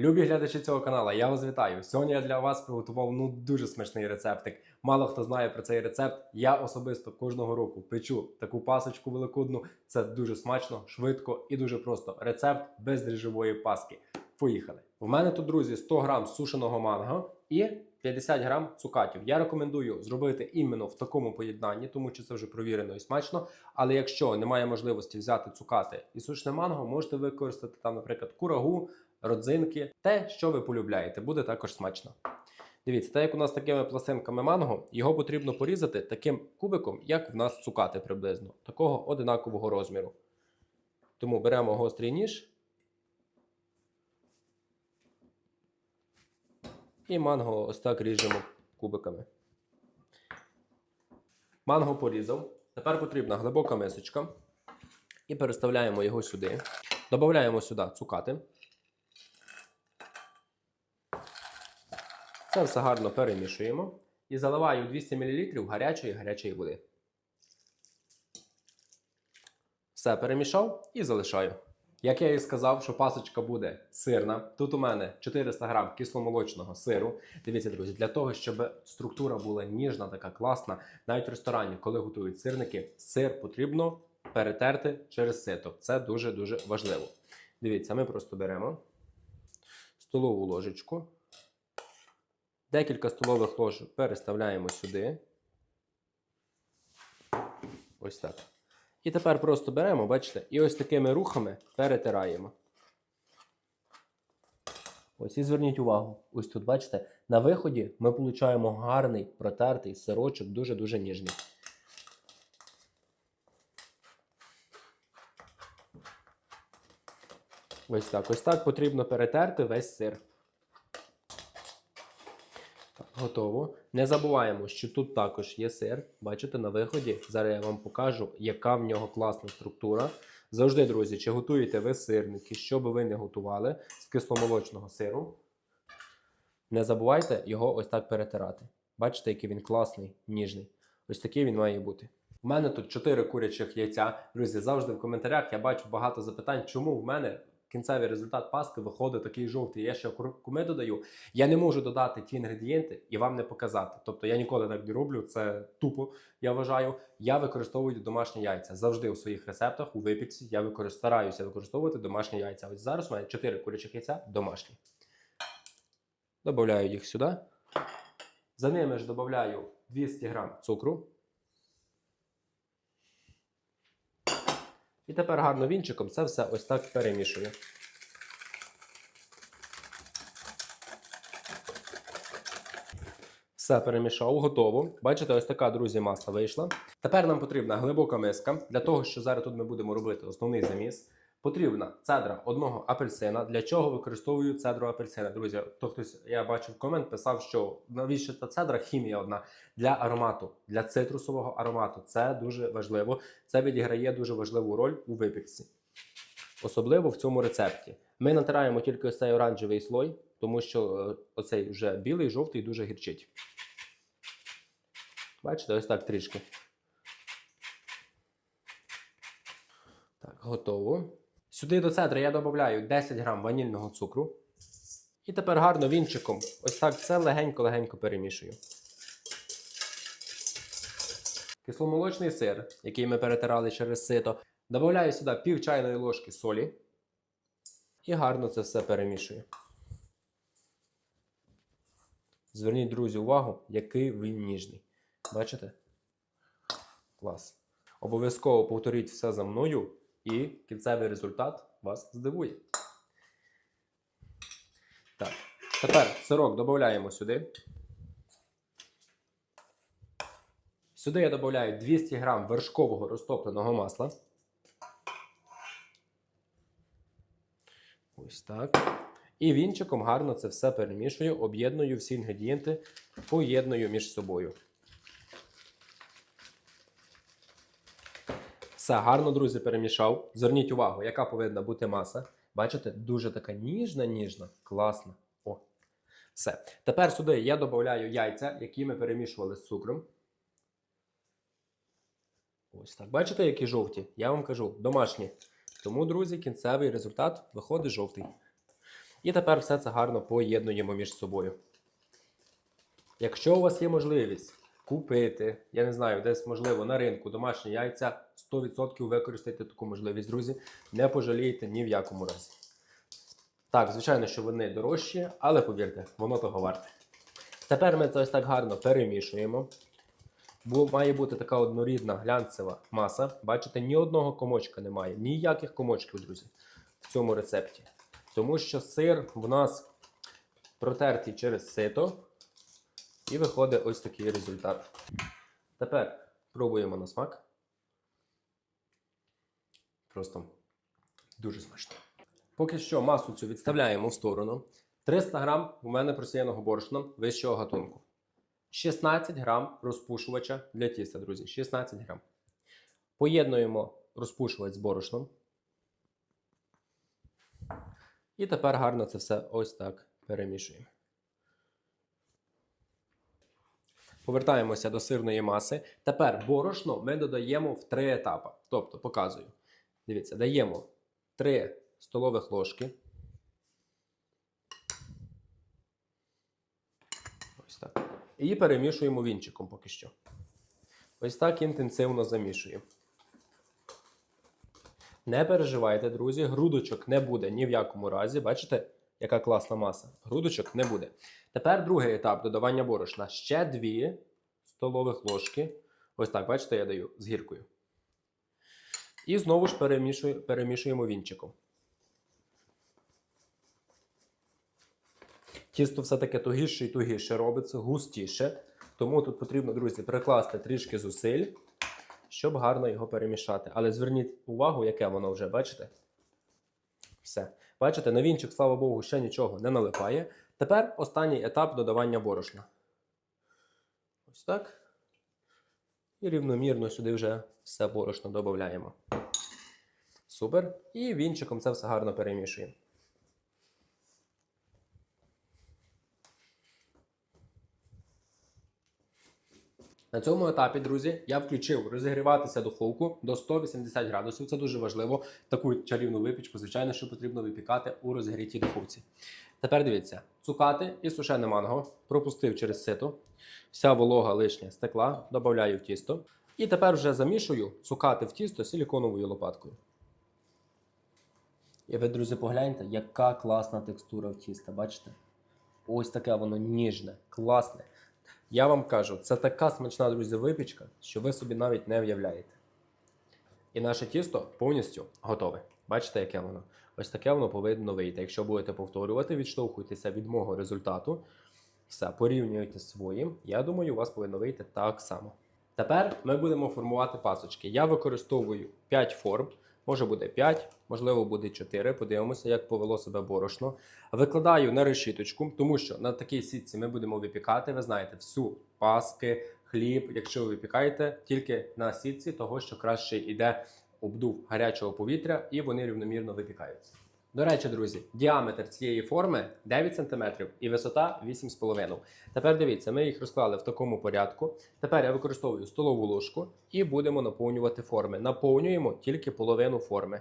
Любі глядачі цього каналу, я вас вітаю. Сьогодні я для вас приготував ну дуже смачний рецептик. Мало хто знає про цей рецепт. Я особисто кожного року печу таку пасочку великодну. Це дуже смачно, швидко і дуже просто. Рецепт без дріжджової паски. Поїхали. В мене тут, друзі, 100 грам сушеного манго і 50 грам цукатів. Я рекомендую зробити іменно в такому поєднанні, тому що це вже провірено і смачно. Але якщо немає можливості взяти цукати і сушне манго, можете використати там, наприклад, курагу, родзинки, те, що ви полюбляєте, буде також смачно. Дивіться, так як у нас такими пластинками манго, його потрібно порізати таким кубиком, як в нас цукати приблизно, такого одинакового розміру. Тому беремо гострий ніж. І манго ось так ріжемо кубиками. Манго порізав. Тепер потрібна глибока мисочка. І переставляємо його сюди. Додаємо сюди цукати. Це все гарно перемішуємо. І заливаю 200 мл гарячої гарячої води. Все перемішав і залишаю. Як я і сказав, що пасочка буде сирна. Тут у мене 400 грам кисломолочного сиру. Дивіться, друзі, для того, щоб структура була ніжна, така класна, навіть в ресторані, коли готують сирники, сир потрібно перетерти через сито. Це дуже-дуже важливо. Дивіться, ми просто беремо столову ложечку. Декілька столових ложок переставляємо сюди. Ось так. І тепер просто беремо, бачите, і ось такими рухами перетираємо. Ось і зверніть увагу. Ось тут, бачите, на виході ми отримуємо гарний протертий сирочок, дуже-дуже ніжний. Ось так. Ось так потрібно перетерти весь сир. Готово. Не забуваємо, що тут також є сир. Бачите, на виході. Зараз я вам покажу, яка в нього класна структура. Завжди, друзі, чи готуєте ви сирники, що би ви не готували з кисломолочного сиру. Не забувайте його ось так перетирати. Бачите, який він класний, ніжний. Ось такий він має бути. У мене тут 4 курячих яйця. Друзі, завжди в коментарях я бачу багато запитань, чому в мене кінцевий результат паски виходить такий жовтий. Я ще кур- куми додаю. Я не можу додати ті інгредієнти і вам не показати. Тобто я ніколи так не роблю, це тупо, я вважаю. Я використовую домашні яйця. Завжди у своїх рецептах, у випічці я стараюся використовувати домашні яйця. Ось зараз у мене 4 курячих яйця домашні. Добавляю їх сюди. За ними ж додаю 200 грам цукру. І тепер гарно вінчиком це все ось так перемішую. Все перемішав, готово. Бачите, ось така, друзі, маса вийшла. Тепер нам потрібна глибока миска. Для того, що зараз тут ми будемо робити основний заміс. Потрібна цедра одного апельсина. Для чого використовую цедру апельсина? Друзі, то хтось я бачив комент, писав, що навіщо та цедра хімія одна для аромату, для цитрусового аромату. Це дуже важливо. Це відіграє дуже важливу роль у випічці. Особливо в цьому рецепті. Ми натираємо тільки цей оранжевий слой, тому що е, оцей вже білий, жовтий дуже гірчить. Бачите, ось так трішки. Так, готово. Сюди до цедри я додаю 10 грам ванільного цукру. І тепер гарно вінчиком ось так все легенько-легенько перемішую. Кисломолочний сир, який ми перетирали через сито. Добавляю сюди пів чайної ложки солі. І гарно це все перемішую. Зверніть, друзі, увагу, який він ніжний. Бачите? Клас. Обов'язково повторіть все за мною, і кінцевий результат вас здивує. Так. Тепер сирок додаємо сюди. Сюди я додаю 200 грам вершкового розтопленого масла. Ось так. І вінчиком гарно це все перемішую, об'єдную всі інгредієнти, поєдную між собою. Все гарно, друзі, перемішав. Зверніть увагу, яка повинна бути маса. Бачите, дуже така ніжна, ніжна, класна. О. Все. Тепер сюди я додаю яйця, які ми перемішували з цукром. Ось так. Бачите, які жовті? Я вам кажу, домашні. Тому, друзі, кінцевий результат виходить жовтий. І тепер все це гарно поєднуємо між собою. Якщо у вас є можливість купити, я не знаю, десь можливо на ринку домашні яйця, 100% використайте таку можливість, друзі. Не пожалієте ні в якому разі. Так, звичайно, що вони дорожчі, але повірте, воно того варте. Тепер ми це ось так гарно перемішуємо. Бо має бути така однорідна глянцева маса. Бачите, ні одного комочка немає, ніяких комочків, друзі, в цьому рецепті. Тому що сир в нас протертий через сито, і виходить ось такий результат. Tепер пробуємо на смак. Просто дуже смачно. Поки що масу цю відставляємо в сторону. 300 грам у мене просіяного борошна вищого гатунку. 16 грам розпушувача для тіста, друзі. 16 грам. Поєднуємо розпушувач з борошном. І тепер гарно це все ось так перемішуємо. Повертаємося до сирної маси. Тепер борошно ми додаємо в три етапи. Тобто, показую. Дивіться, даємо 3 столових ложки. Ось так. І перемішуємо вінчиком поки що. Ось так інтенсивно замішуємо. Не переживайте, друзі, грудочок не буде ні в якому разі. Бачите, яка класна маса? Грудочок не буде. Тепер другий етап додавання борошна. Ще 2 столових ложки. Ось так, бачите, я даю з гіркою. І знову ж перемішую, перемішуємо вінчиком. Тісто все-таки тугіше і тугіше робиться, густіше. Тому тут потрібно, друзі, прикласти трішки зусиль, щоб гарно його перемішати. Але зверніть увагу, яке воно вже, бачите? Все. Бачите, на вінчик, слава Богу, ще нічого не налипає. Тепер останній етап додавання борошна. Ось так. І рівномірно сюди вже все борошно додаємо. Супер. І вінчиком це все гарно перемішуємо. На цьому етапі, друзі, я включив розігріватися духовку до 180 градусів. Це дуже важливо. Таку чарівну випічку, звичайно, що потрібно випікати у розігрітій духовці. Тепер дивіться: цукати і сушене манго пропустив через сито. Вся волога лишня стекла, додаю в тісто. І тепер вже замішую цукати в тісто силіконовою лопаткою. І ви, друзі, погляньте, яка класна текстура в тіста, бачите? Ось таке воно ніжне, класне. Я вам кажу, це така смачна, друзі, випічка, що ви собі навіть не уявляєте. І наше тісто повністю готове. Бачите, яке воно? Ось таке воно повинно вийти. Якщо будете повторювати, відштовхуйтеся від мого результату. Все, порівнюйте своїм. Я думаю, у вас повинно вийти так само. Тепер ми будемо формувати пасочки. Я використовую 5 форм. Може буде 5, можливо, буде 4. Подивимося, як повело себе борошно. Викладаю на решіточку, тому що на такій сітці ми будемо випікати. Ви знаєте, всю паски, хліб, якщо ви випікаєте тільки на сітці, того що краще йде обдув гарячого повітря і вони рівномірно випікаються. До речі, друзі, діаметр цієї форми 9 см і висота 8,5 Тепер дивіться, ми їх розклали в такому порядку. Тепер я використовую столову ложку і будемо наповнювати форми. Наповнюємо тільки половину форми.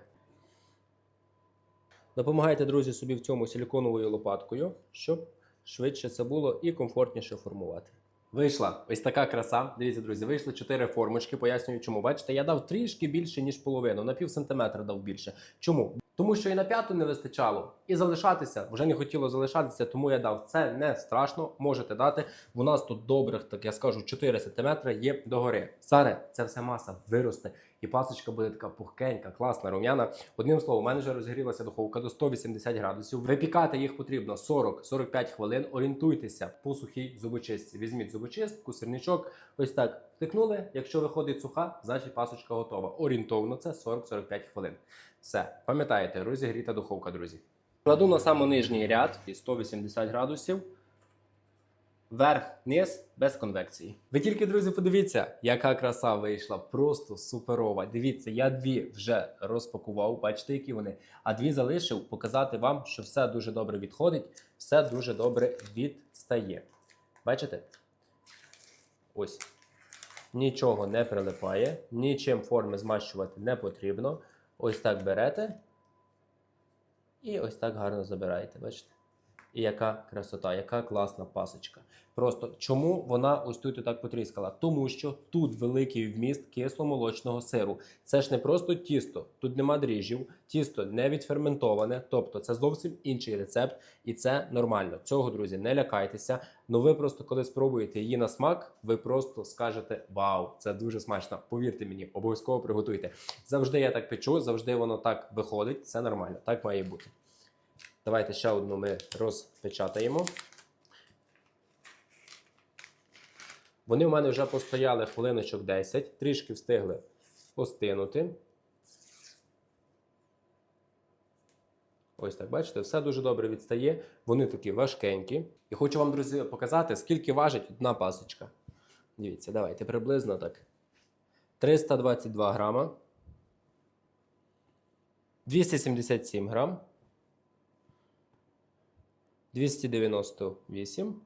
Допомагайте, друзі, собі в цьому силіконовою лопаткою, щоб швидше це було і комфортніше формувати. Вийшла ось така краса. Дивіться, друзі, вийшли чотири формочки. Пояснюю, чому. Бачите, я дав трішки більше, ніж половину, на пів сантиметра дав більше. Чому? Тому що і на п'яту не вистачало, і залишатися вже не хотіло залишатися, тому я дав. Це не страшно, можете дати. У нас тут добрих, так я скажу, 4 см є догори. Зараз ця вся маса виросте, і пасочка буде така пухкенька, класна, рум'яна. Одним словом, у мене вже розгрілася духовка до 180 градусів. Випікати їх потрібно 40-45 хвилин. Орієнтуйтеся по сухій зубочистці. Візьміть зубочистку, сирничок, ось так втикнули. Якщо виходить суха, значить пасочка готова. Орієнтовно це 40-45 хвилин. Все, пам'ятаєте, розігріта духовка, друзі. Кладу на самий нижній ряд і 180 градусів. Верх, низ без конвекції. Ви тільки, друзі, подивіться, яка краса вийшла. Просто суперова. Дивіться, я дві вже розпакував, бачите, які вони. А дві залишив показати вам, що все дуже добре відходить, все дуже добре відстає. Бачите? Ось. Нічого не прилипає, нічим форми змащувати не потрібно. Ось так берете і ось так гарно забираєте. Бачите? І яка красота, яка класна пасочка. Просто чому вона ось тут так потріскала? Тому що тут великий вміст кисломолочного сиру. Це ж не просто тісто, тут нема дріжджів, тісто не відферментоване, тобто це зовсім інший рецепт, і це нормально. Цього, друзі, не лякайтеся. Ну ви просто коли спробуєте її на смак, ви просто скажете Вау, це дуже смачно. Повірте мені, обов'язково приготуйте. Завжди я так печу, завжди воно так виходить. Це нормально, так має бути. Давайте ще одну ми розпечатаємо. Вони в мене вже постояли хвилиночок 10, трішки встигли остинути. Ось так, бачите, все дуже добре відстає. Вони такі важкенькі. І хочу вам, друзі, показати, скільки важить одна пасочка. Дивіться, давайте приблизно так. 322 грама. 277 грам. 298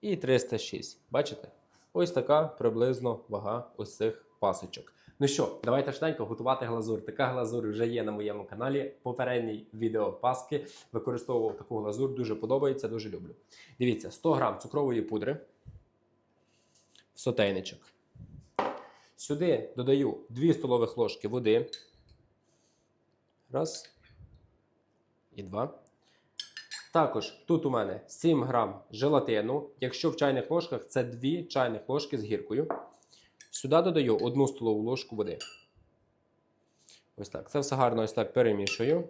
і 306. Бачите? Ось така приблизно вага ось цих пасочок. Ну що, давайте швиденько готувати глазур. Така глазур вже є на моєму каналі. Попередній відео паски використовував таку глазур, дуже подобається, дуже люблю. Дивіться, 100 грам цукрової пудри в сотейничок. Сюди додаю 2 столових ложки води. Раз. І два. Також тут у мене 7 грам желатину. Якщо в чайних ложках, це 2 чайних ложки з гіркою. Сюди додаю 1 столову ложку води. Ось так. Це все гарно ось так перемішую.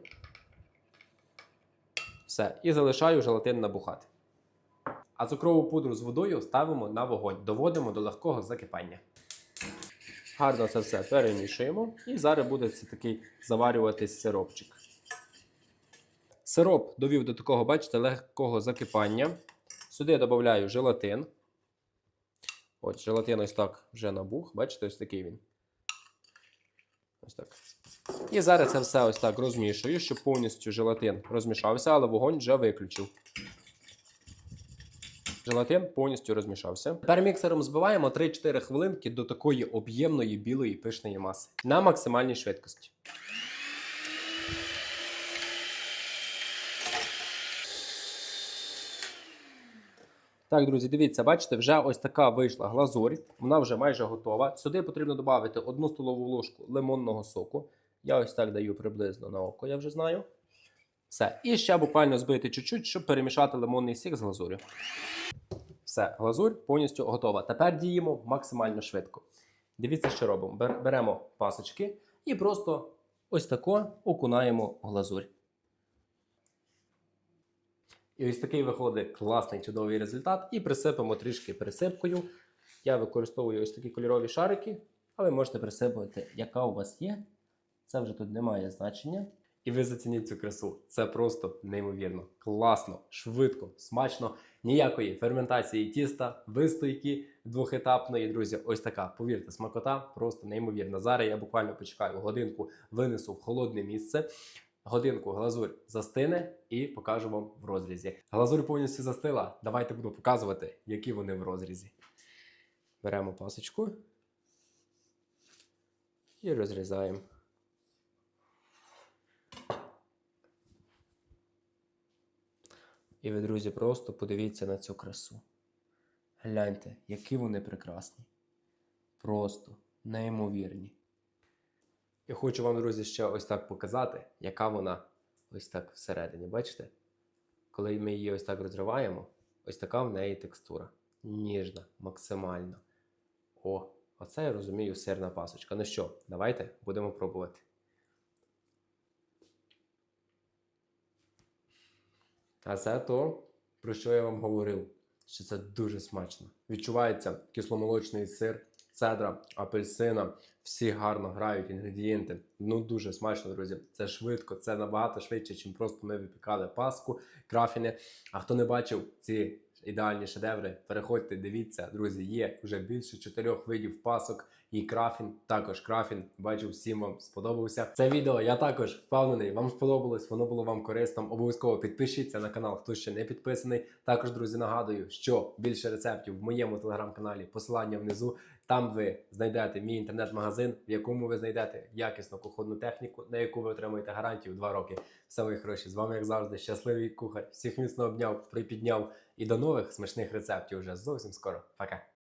Все. І залишаю желатин набухати. А цукрову пудру з водою ставимо на вогонь, доводимо до легкого закипання. Гарно це все перемішуємо. І зараз буде такий заварюватись сиропчик. Сироп довів до такого, бачите, легкого закипання. Сюди я додаю желатин. От, желатин ось так вже набух. Бачите, ось такий він. Ось так. І зараз це все ось так розмішую, щоб повністю желатин розмішався, але вогонь вже виключив. Желатин повністю розмішався. Тепер міксером збиваємо 3-4 хвилинки до такої об'ємної білої пишної маси на максимальній швидкості. Так, друзі, дивіться, бачите, вже ось така вийшла глазурь. Вона вже майже готова. Сюди потрібно додати одну столову ложку лимонного соку. Я ось так даю приблизно на око, я вже знаю. Все. І ще буквально збити чуть-чуть, щоб перемішати лимонний сік з глазур'ю. Все, глазурь повністю готова. Тепер діємо максимально швидко. Дивіться, що робимо. Беремо пасочки і просто ось тако окунаємо глазурь. І ось такий виходить класний чудовий результат. І присипемо трішки присипкою. Я використовую ось такі кольорові шарики, але можете присипати, яка у вас є. Це вже тут не має значення. І ви зацініть цю красу. Це просто неймовірно. Класно, швидко, смачно. Ніякої ферментації тіста, вистойки двохетапної, друзі. Ось така. Повірте, смакота просто неймовірна. Зараз я буквально почекаю годинку, винесу в холодне місце. Годинку глазурь застине і покажу вам в розрізі. Глазурь повністю застила. Давайте буду показувати, які вони в розрізі. Беремо пасочку і розрізаємо. І ви, друзі, просто подивіться на цю красу. Гляньте, які вони прекрасні. Просто неймовірні. Я хочу вам, друзі, ще ось так показати, яка вона ось так всередині. Бачите? Коли ми її ось так розриваємо, ось така в неї текстура. Ніжна, максимально. О, оце я розумію сирна пасочка. Ну що, давайте будемо пробувати. А це то, про що я вам говорив, що це дуже смачно. Відчувається кисломолочний сир, цедра, апельсина. Всі гарно грають інгредієнти. Ну дуже смачно, друзі. Це швидко, це набагато швидше, ніж просто ми випікали паску, крафіни. А хто не бачив ці ідеальні шедеври, переходьте, дивіться, друзі. Є вже більше чотирьох видів пасок. І крафін, також крафін. Бачу, всім вам сподобався. Це відео. Я також впевнений, вам сподобалось, воно було вам корисним. Обов'язково підпишіться на канал, хто ще не підписаний. Також, друзі, нагадую, що більше рецептів в моєму телеграм-каналі. Посилання внизу. Там ви знайдете мій інтернет-магазин, в якому ви знайдете якісну кухонну техніку, на яку ви отримаєте гарантію 2 роки. Все мої хороші. З вами, як завжди, щасливий кухар. Всіх міцно обняв, припідняв і до нових смачних рецептів вже зовсім скоро. Пока.